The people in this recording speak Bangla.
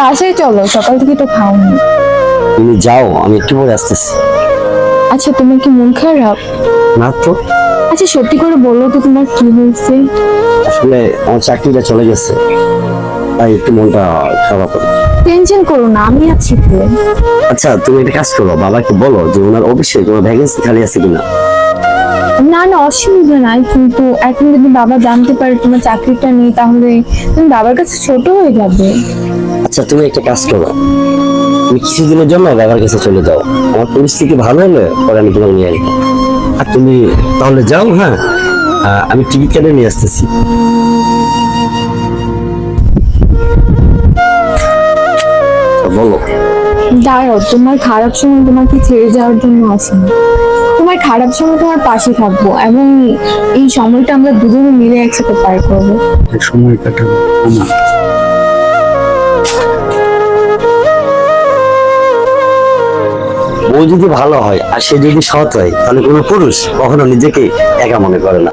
বাসায় চলো সকাল থেকে তো খাওনি। তুমি যাও আমি একটু পরে আসতেছি। আচ্ছা তোমার কি মন খারাপ? না তো। আচ্ছা সত্যি করে বলো তো তোমার কি হয়েছে? আসলে আমার চাকরিটা চলে গেছে। তাই একটু মনটা খারাপ। টেনশন করো না আমি আছি তো। আচ্ছা তুমি একটা কাজ করো বাবাকে বলো যে ওনার অফিসে কোনো ভ্যাকেন্সি খালি আছে কিনা। না না অসুবিধা নাই কিন্তু এখন যদি বাবা জানতে পারে তোমার চাকরিটা নেই তাহলে তুমি বাবার কাছে ছোট হয়ে যাবে। আচ্ছা তুমি একটা কাজ করো। তুমি কিছুদিনের জন্য বাবার কাছে চলে যাও। আমার পরিস্থিতি ভালো হলে পরে আমি তোমাকে নিয়ে আসব। আর তুমি তাহলে যাও হ্যাঁ? আমি টিকিট কেটে নিয়ে আসতেছি। বলো। দাঁড়াও তোমার খারাপ সময় তোমাকে ছেড়ে যাওয়ার জন্য আসিনি তোমার খারাপ সময় তোমার পাশে থাকব এবং এই সময়টা আমরা দুজনে মিলে একসাথে পার করব। সময় কাটাবো। ও যদি ভালো হয় আর সে যদি সৎ হয়, তাহলে কোনো পুরুষ কখনো নিজেকে একা মনে করে না।